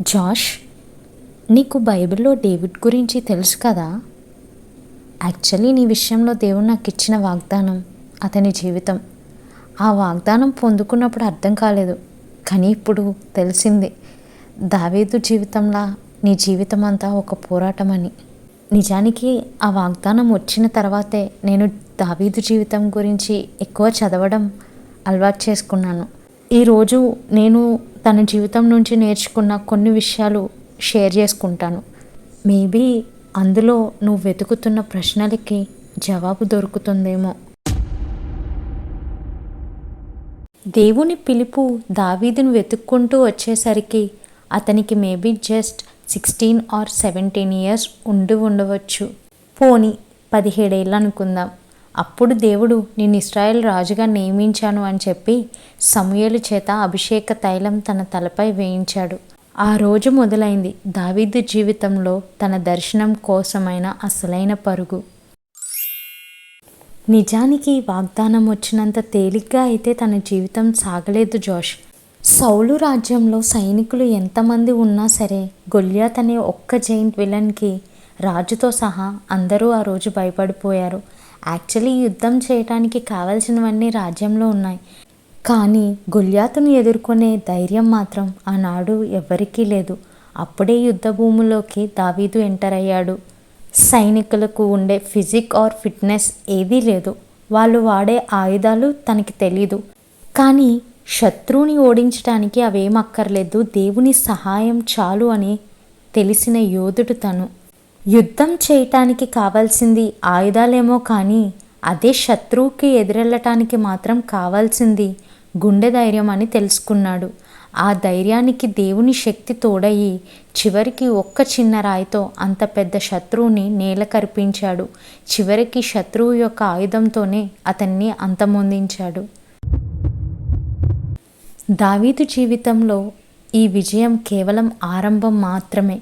Josh నీకు బైబిల్లో David గురించి తెలుసు కదా? యాక్చువల్లీ నీ విషయంలో దేవుడు నాకు ఇచ్చిన వాగ్దానం అతని జీవితం. ఆ వాగ్దానం పొందుకున్నప్పుడు అర్థం కాలేదు కానీ ఇప్పుడు తెలిసింది. దావీదు జీవితంలా నీ జీవితం అంతా ఒక పోరాటం అని నిజానికి ఆ వాగ్దానం వచ్చిన తర్వాతే నేను దావీదు జీవితం గురించి ఎక్కువ చదవడం అలవాటు చేసుకున్నాను. ఈరోజు నేను తన జీవితం నుంచి నేర్చుకున్న కొన్ని విషయాలు షేర్ చేసుకుంటాను. మేబీ అందులో నువ్వు వెతుకుతున్న ప్రశ్నలకి జవాబు దొరుకుతుందేమో. దేవుని పిలుపు దావీదును వెతుక్కుంటూ వచ్చేసరికి అతనికి maybe just sixteen or seventeen years ఉండి ఉండవచ్చు. పోని పదిహేడేళ్ళు అనుకుందాం అప్పుడు దేవుడు నేను ఇస్రాయేల్ రాజుగా నియమించాను అని చెప్పి సమూయలు చేత అభిషేక తైలం తన తలపై వేయించాడు. ఆ రోజు మొదలైంది దావీదు జీవితంలో తన దర్శనం కోసమైన అసలైన పరుగు. నిజానికి వాగ్దానం వచ్చినంత తేలిగ్గా అయితే తన జీవితం సాగలేదు జోష్. సౌలు రాజ్యంలో సైనికులు ఎంతమంది ఉన్నా సరే గొల్యాత్ అనే ఒక్క జైంట్ విలన్కి రాజుతో సహా అందరూ ఆ రోజు భయపడిపోయారు. యాక్చువల్లీ యుద్ధం చేయడానికి కావలసినవన్నీ రాజ్యంలో ఉన్నాయి. కానీ గొల్యాతును ఎదుర్కొనే ధైర్యం మాత్రం ఆనాడు ఎవ్వరికీ లేదు. అప్పుడే యుద్ధ భూమిలోకి దావీదు ఎంటర్ అయ్యాడు. సైనికులకు ఉండే ఫిజిక్ ఆర్ ఫిట్నెస్ ఏదీ లేదు. వాళ్ళు వాడే ఆయుధాలు తనకి తెలీదు. కానీ శత్రువుని ఓడించడానికి అవేం అక్కర్లేదు. దేవుని సహాయం చాలు అని తెలిసిన యోధుడు తను. యుద్ధం చేయటానికి కావాల్సింది ఆయుధాలేమో కానీ అదే శత్రువుకి ఎదురెళ్ళటానికి మాత్రం కావాల్సింది గుండె ధైర్యం అని తెలుసుకున్నాడు. ఆ ధైర్యానికి దేవుని శక్తి తోడయి చివరికి ఒక్క చిన్న రాయితో అంత పెద్ద శత్రువుని నేల కరిపించాడు. చివరికి శత్రువు యొక్క ఆయుధంతోనే అతన్ని అంతమొందించాడు. దావీదు జీవితంలో ఈ విజయం కేవలం ఆరంభం మాత్రమే.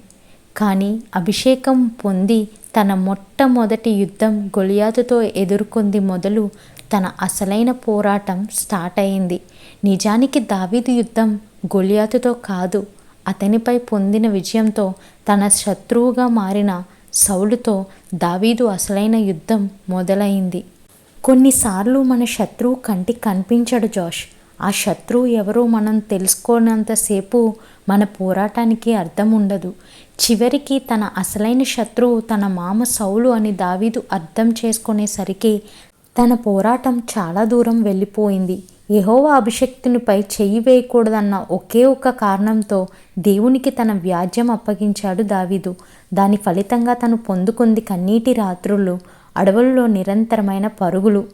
కానీ అభిషేకం పొంది తన మొట్టమొదటి యుద్ధం గొలియాతుతో ఎదుర్కొంది మొదలు తన అసలైన పోరాటం స్టార్ట్ అయింది నిజానికి దావీదు యుద్ధం గొలియాతుతో కాదు అతనిపై పొందిన విజయంతో తన శత్రువుగా మారిన సౌలుతో దావీదు అసలైన యుద్ధం మొదలైంది కొన్నిసార్లు మన శత్రువు కంటికి కనిపించడు జోష్. ఆ శత్రువు ఎవరో మనం తెలుసుకోనంతసేపు మన పోరాటానికి అర్థం ఉండదు చివరికి తన అసలైన శత్రువు తన మామ సౌలు అని దావీదు అర్థం చేసుకునేసరికి తన పోరాటం చాలా దూరం వెళ్ళిపోయింది. యెహోవా అభిషక్తునిపై చెయ్యి వేయకూడదన్న ఒకే ఒక కారణంతో దేవునికి తన వ్యాజ్యం అప్పగించాడు దావీదు. దాని ఫలితంగా తను పొందుకుంది కన్నీటి రాత్రులు అడవుల్లో నిరంతరమైన పరుగులు.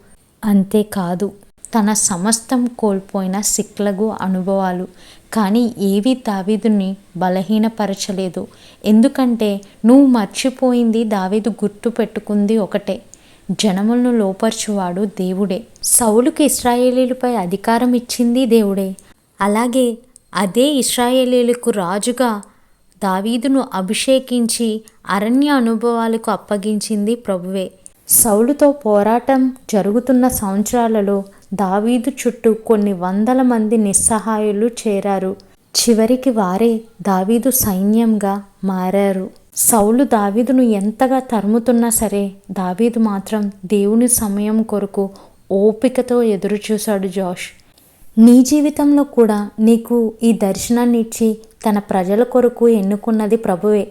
అంతేకాదు తన సమస్తం కోల్పోయిన సిక్లగు అనుభవాలు. కానీ ఏవి దావీదుని బలహీనపరచలేదు. ఎందుకంటే నువ్వు మర్చిపోయింది దావీదు గుర్తు పెట్టుకుంది ఒకటే. జనములను లోపర్చువాడు దేవుడే. సౌలుకి ఇస్రాయేలీలపై అధికారం ఇచ్చింది దేవుడే. అలాగే అదే ఇస్రాయేలీలకు రాజుగా దావీదును అభిషేకించి అరణ్య అనుభవాలకు అప్పగించింది ప్రభువే. సౌలుతో పోరాటం జరుగుతున్న సంవత్సరాలలో దావీదు చుట్టూ కొన్ని వందల మంది నిస్సహాయులు చేరారు. చివరికి వారే దావీదు సైన్యంగా మారారు. సౌలు దావీదును ఎంతగా తరుముతున్నా సరే దావీదు మాత్రం దేవుని సమయం కొరకు ఓపికతో ఎదురుచూశాడు జోష్. నీ జీవితంలో కూడా నీకు ఈ దర్శనాన్ని ఇచ్చి తన ప్రజల కొరకు ఎన్నుకున్నది ప్రభువే.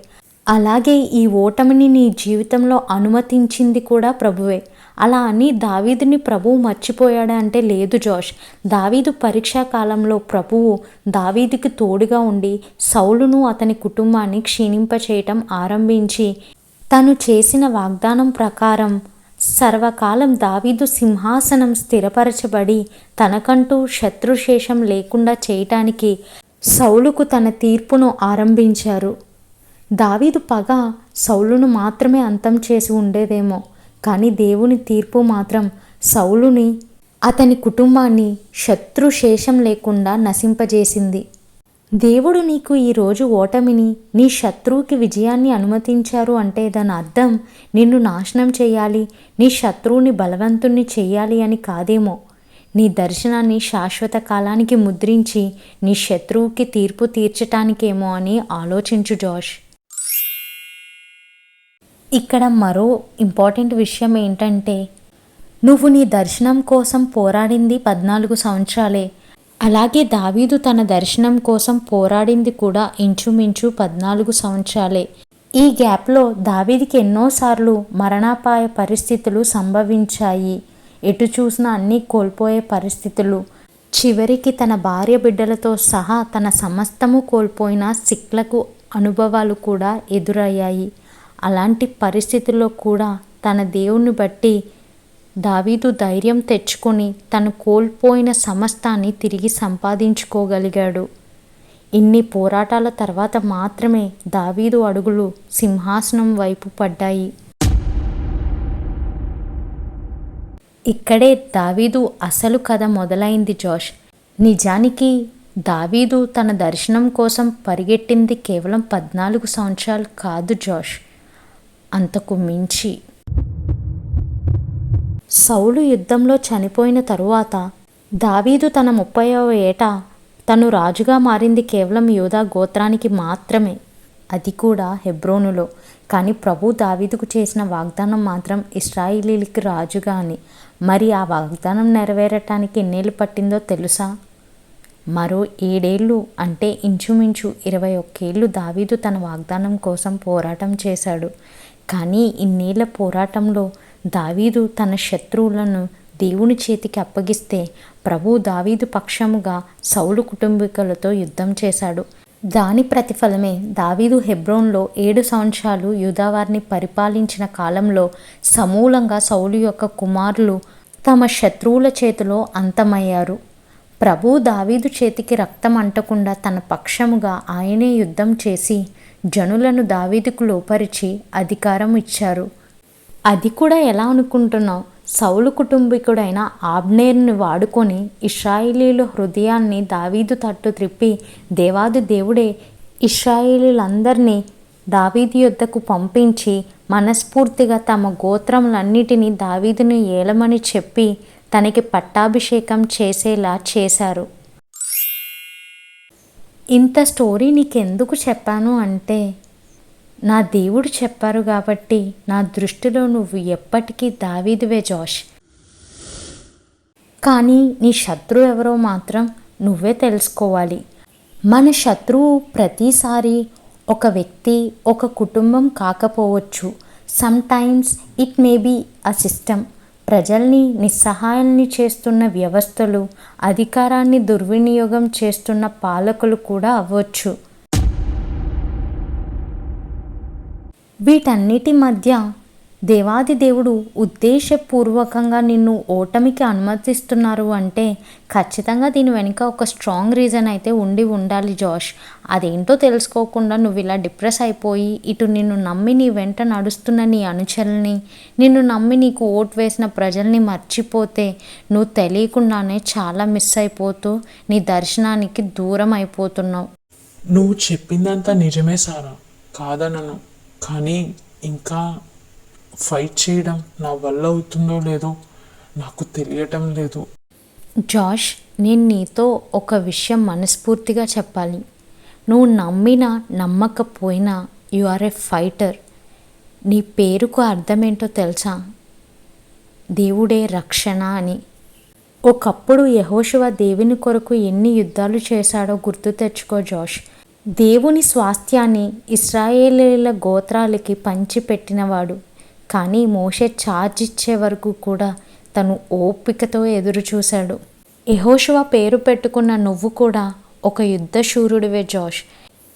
అలాగే ఈ ఓటమిని నీ జీవితంలో అనుమతించింది కూడా ప్రభువే. అలా అని దావీదుని ప్రభువు మర్చిపోయాడా అంటే లేదు జోష్. దావీదు పరీక్షా కాలంలో ప్రభువు దావీదుకి తోడుగా ఉండి సౌలును అతని కుటుంబాన్ని క్షీణింపచేయటం ఆరంభించి తను చేసిన వాగ్దానం ప్రకారం సర్వకాలం దావీదు సింహాసనం స్థిరపరచబడి తనకంటూ శత్రుశేషం లేకుండా చేయటానికి సౌలుకు తన తీర్పును ఆరంభించారు. దావీదు పగ సౌలును మాత్రమే అంతం చేసి ఉండేదేమో. కానీ దేవుని తీర్పు మాత్రం సౌలుని అతని కుటుంబాన్ని శత్రుశేషం లేకుండా నశింపజేసింది. దేవుడు నీకు ఈరోజు ఓటమిని నీ శత్రువుకి విజయాన్ని అనుమతించారు అంటే దాని అర్థం నిన్ను నాశనం చేయాలి నీ శత్రువుని బలవంతుణ్ణి చేయాలి అని కాదేమో. నీ దర్శనాన్ని శాశ్వత కాలానికి ముద్రించి నీ శత్రువుకి తీర్పు తీర్చటానికేమో అని ఆలోచించు జోష్. ఇక్కడ మరో ఇంపార్టెంట్ విషయం ఏంటంటే నువ్వు నీ దర్శనం కోసం పోరాడింది పద్నాలుగు సంవత్సరాలే. అలాగే దావీదు తన దర్శనం కోసం పోరాడింది కూడా ఇంచుమించు పద్నాలుగు సంవత్సరాలే. ఈ గ్యాప్లో దావీదికి ఎన్నోసార్లు మరణాపాయ పరిస్థితులు సంభవించాయి. ఎటు చూసినా అన్నీ కోల్పోయే పరిస్థితులు. చివరికి తన భార్య బిడ్డలతో సహా తన సమస్తము కోల్పోయిన సిక్లకు అనుభవాలు కూడా ఎదురయ్యాయి. అలాంటి పరిస్థితుల్లో కూడా తన దేవుణ్ణి బట్టి దావీదు ధైర్యం తెచ్చుకొని తను కోల్పోయిన సమస్తాన్ని తిరిగి సంపాదించుకోగలిగాడు. ఇన్ని పోరాటాల తర్వాత మాత్రమే దావీదు అడుగులు సింహాసనం వైపు పడ్డాయి. ఇక్కడే దావీదు అసలు కథ మొదలైంది జోష్. నిజానికి దావీదు తన దర్శనం కోసం పరిగెట్టింది కేవలం పద్నాలుగు సంవత్సరాలు కాదు జోష్. అంతకు మించి. సౌలు యుద్ధంలో చనిపోయిన తరువాత దావీదు తన ముప్పైవ ఏట తను రాజుగా మారింది కేవలం యోధా గోత్రానికి మాత్రమే. అది కూడా హెబ్రోనులో. కానీ ప్రభు దావీదుకు చేసిన వాగ్దానం మాత్రం ఇస్రాయిలీలకి రాజుగా అని. మరి ఆ వాగ్దానం నెరవేరటానికి ఎన్నేళ్ళు పట్టిందో తెలుసా? మరో ఏడేళ్ళు అంటే ఇంచుమించు ఇరవై ఒక్కేళ్ళు దావీదు తన వాగ్దానం కోసం పోరాటం చేశాడు. కానీ ఇన్నేళ్ళ పోరాటంలో దావీదు తన శత్రువులను దేవుని చేతికి అప్పగిస్తే ప్రభు దావీదు పక్షముగా సౌలు కుటుంబీకులతో యుద్ధం చేశాడు. దాని ప్రతిఫలమే దావీదు హెబ్రోన్లో ఏడు సంవత్సరాలు యూదావారిని పరిపాలించిన కాలంలో సమూలంగా సౌలు యొక్క కుమారులు తమ శత్రువుల చేతిలో అంతమయ్యారు. ప్రభు దావీదు చేతికి రక్తం అంటకుండా తన పక్షముగా ఆయనే యుద్ధం చేసి జనులను దావీదుకు లోపరిచి అధికారం ఇచ్చారు. అది కూడా ఎలా అనుకుంటున్నావు? సౌలు కుటుంబీకుడైన ఆబ్నేర్ని వాడుకొని ఇస్రాయిలీల హృదయాన్ని దావీదు తట్టు త్రిప్పి దేవాది దేవుడే ఇస్రాయిలీలందరినీ దావీదు యొద్దకు పంపించి మనస్ఫూర్తిగా తమ గోత్రములన్నిటినీ దావీదును ఏలమని చెప్పి తనకి పట్టాభిషేకం చేసేలా చేశారు. ఇంత స్టోరీ నీకెందుకు చెప్పాను అంటే నా దేవుడు చెప్పారు కాబట్టి నా దృష్టిలో నువ్వు ఎప్పటికీ దావీదువే జోష్. కానీ నీ శత్రువు ఎవరో మాత్రం నువ్వే తెలుసుకోవాలి. మన శత్రువు ప్రతిసారి ఒక వ్యక్తి ఒక కుటుంబం కాకపోవచ్చు. Sometimes it may be a system ప్రజల్ని నిస్సహాయాల్ని చేస్తున్న వ్యవస్థలు అధికారాన్ని దుర్వినియోగం చేస్తున్న పాలకులు కూడా అవ్వచ్చు. వీటన్నిటి మధ్య దేవాది దేవుడు ఉద్దేశపూర్వకంగా నిన్ను ఓటమికి అనుమతిస్తున్నారు అంటే ఖచ్చితంగా దీని వెనుక ఒక స్ట్రాంగ్ రీజన్ అయితే ఉండి ఉండాలి జాష్. అదేంటో తెలుసుకోకుండా నువ్వు ఇలా డిప్రెస్ అయిపోయి ఇటు నిన్ను నమ్మి నీ వెంట నడుస్తున్న నీ అనుచరుల్ని నిన్ను నమ్మి నీకు ఓట్ వేసిన ప్రజల్ని మర్చిపోతే నువ్వు తెలియకుండానే చాలా మిస్ అయిపోతూ నీ దర్శనానికి దూరం అయిపోతున్నావు. నువ్వు చెప్పిందంతా నిజమే సారా కాదనను. కానీ ఇంకా ఫైట్ చేయడం నా వల్ల అవుతుందో లేదో నాకు తెలియటం లేదు. జాష్ నేను నీతో ఒక విషయం మనస్ఫూర్తిగా చెప్పాలి. నువ్వు నమ్మినా నమ్మకపోయినా యు ఆర్ ఏ ఫైటర్ నీ పేరుకు అర్థమేంటో తెలుసా? దేవుడే రక్షణ అని. ఒకప్పుడు యహోశివ దేవుని కొరకు ఎన్ని యుద్ధాలు చేశాడో గుర్తు తెచ్చుకో జోష్. దేవుని స్వాస్థ్యాన్ని ఇస్రాయేలీల గోత్రాలకి పంచిపెట్టినవాడు. కానీ మోషే ఛార్జ్ ఇచ్చే వరకు కూడా తను ఓపికతో ఎదురు చూశాడు యహోశివ పేరు పెట్టుకున్న నువ్వు కూడా ఒక యుద్ధ శూరుడివే జోష్.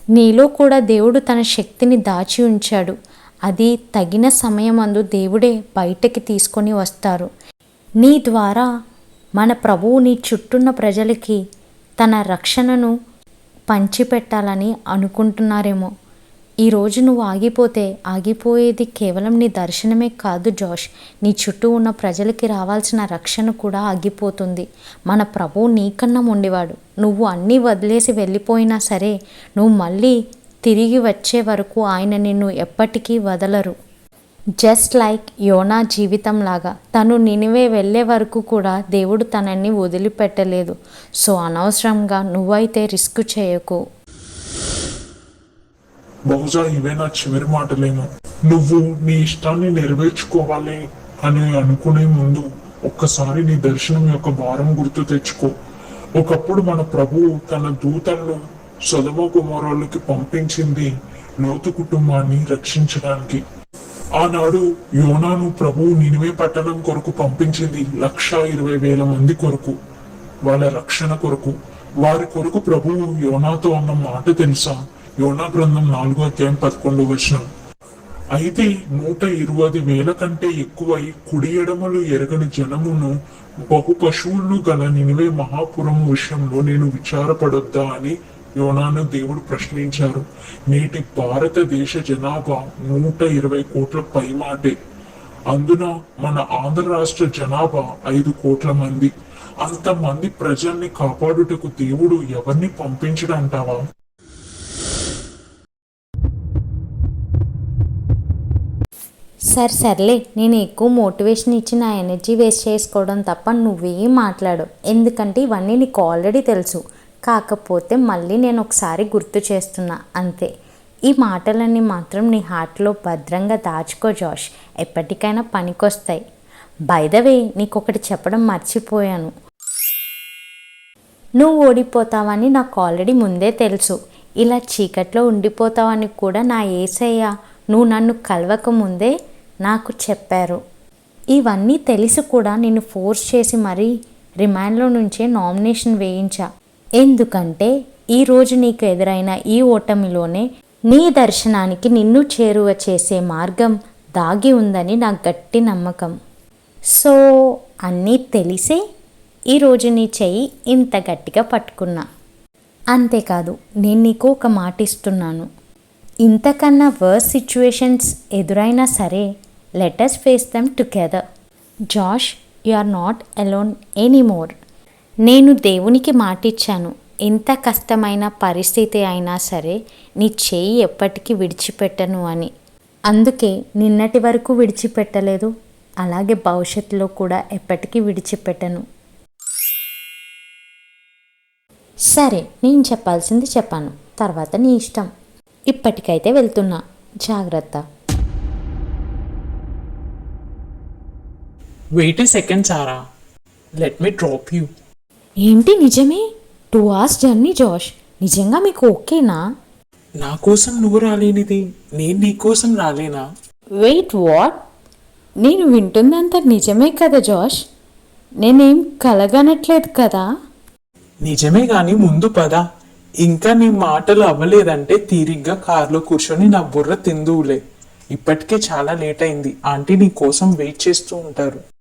నీలో కూడా దేవుడు తన శక్తిని దాచి ఉంచాడు. అది తగిన సమయమందు దేవుడే బయటకి తీసుకొని వస్తారు. నీ ద్వారా మన ప్రభువు నీ చుట్టూన్న ప్రజలకి తన రక్షణను పంచిపెట్టాలని అనుకుంటున్నారేమో. ఈరోజు నువ్వు ఆగిపోతే ఆగిపోయేది కేవలం నీ దర్శనమే కాదు జోష్. నీ చుట్టూ ఉన్న ప్రజలకి రావాల్సిన రక్షణ కూడా ఆగిపోతుంది. మన ప్రభువు నీకన్నా ఉండేవాడు నువ్వు అన్నీ వదిలేసి వెళ్ళిపోయినా సరే నువ్వు మళ్ళీ తిరిగి వచ్చే వరకు ఆయన నిన్ను ఎప్పటికీ వదలరు. జస్ట్ లైక్ యోనా జీవితం లాగా తను నినివే వెళ్ళే వరకు కూడా దేవుడు తనని వదిలిపెట్టలేదు. సో అనవసరంగా నువ్వైతే రిస్క్ చేయకు. బహుశా ఇవే నా చివరి మాటలేమో. నువ్వు నీ ఇష్టాన్ని నెరవేర్చుకోవాలి అని అనుకునే ముందు ఒక్కసారి నీ దర్శనం యొక్క భారం గుర్తు తెచ్చుకో. ఒకప్పుడు మన ప్రభువు తన దూతలను సొదమ కుమారులకి పంపించింది లోతు కుటుంబాన్ని రక్షించడానికి. ఆనాడు యోనాను ప్రభువు నినివే పట్టణం కొరకు పంపించింది లక్ష ఇరవై వేల మంది కొరకు వాళ్ళ రక్షణ కొరకు. వారి కొరకు ప్రభువు యోనాతో అన్న మాట తెలుసా? యోనా గ్రంథం నాలుగో అధ్యాయం పదకొండు వచనం. అయితే నూట ఇరవై వేల కంటే ఎక్కువై కుడి ఎడమలు ఎరగని జనమును బహు పశువులను గల నినివే మహాపురం విషయంలో నేను విచారపడొద్దా అని యోనాను దేవుడు ప్రశ్నించారు. నేటి భారతదేశ జనాభా నూట ఇరవై కోట్ల పైమాటే. అందున మన ఆంధ్ర రాష్ట్ర జనాభా ఐదు కోట్ల మంది. అంతమంది ప్రజల్ని కాపాడుటకు దేవుడు ఎవరిని పంపించడంటావా? సరే సర్లే. నేను ఎక్కువ మోటివేషన్ ఇచ్చి నా ఎనర్జీ వేస్ట్ చేసుకోవడం తప్ప నువ్వేం మాట్లాడు. ఎందుకంటే ఇవన్నీ నీకు ఆల్రెడీ తెలుసు. కాకపోతే మళ్ళీ నేను ఒకసారి గుర్తు చేస్తున్నా. అంతే. ఈ మాటలన్నీ మాత్రం నీ హార్ట్లో భద్రంగా దాచుకో జాష్. ఎప్పటికైనా పనికొస్తాయి. బై ద వే నీకు ఒకటి చెప్పడం మర్చిపోయాను. నువ్వు ఓడిపోతావని నాకు ఆల్రెడీ ముందే తెలుసు. ఇలా చీకట్లో ఉండిపోతావని కూడా నా ఏసయ్య నువ్వు నన్ను కలవక ముందే నాకు చెప్పారు. ఇవన్నీ తెలిసి కూడా నిన్ను ఫోర్స్ చేసి మరీ రిమాండ్లో నుంచే నామినేషన్ వేయించా. ఎందుకంటే ఈరోజు నీకు ఎదురైన ఈ ఓటమిలోనే నీ దర్శనానికి నిన్ను చేరువ చేసే మార్గం దాగి ఉందని నా గట్టి నమ్మకం. సో అన్నీ తెలిసే ఈరోజు నీ చెయ్యి ఇంత గట్టిగా పట్టుకున్నా. అంతేకాదు నేను నీకు ఒక మాట ఇస్తున్నాను. ఇంతకన్నా వర్స్ సిచ్యువేషన్స్ ఎదురైనా సరే let's face them together Josh you are not alone anymore నేను దేవునికి మాటిచ్చాను. ఎంత కష్టమైన పరిస్థితి అయినా సరే నీ చేయి ఎప్పటికీ విడిచిపెట్టను అని. అందుకే నిన్నటి వరకు విడిచిపెట్టలేదు. అలాగే భవిష్యత్తులో కూడా ఎప్పటికీ విడిచిపెట్టను. సరే నేను చెప్పాల్సింది చెప్పాను. తర్వాత నీ ఇష్టం. ఇప్పటికైతే వెళ్తున్నా. జాగ్రత్త. Wait a second Sara let me drop you ఏంటి నిజమే? టూ అవర్స్ జర్నీ జోష్ నిజంగా మీకు ఓకేనా? నా కోసం నువ్వు రాలేనిది నేను నీ కోసం రాలేనా? వెయిట్ వాట్ నేను వింటుందంతా నిజమే కదా జోష్ నేనేం కలగనట్లేదు కదా? నిజమే గాని ముందు పద. ఇంకా నీ మాటలు అవ్వలేదంటే తీరిగ్గా కారులో కూర్చొని నా బుర్ర తిందువులే ఇప్పటికే చాలా లేట్ అయింది. ఆంటీ నీ కోసం వెయిట్ చేస్తూ ఉంటారు.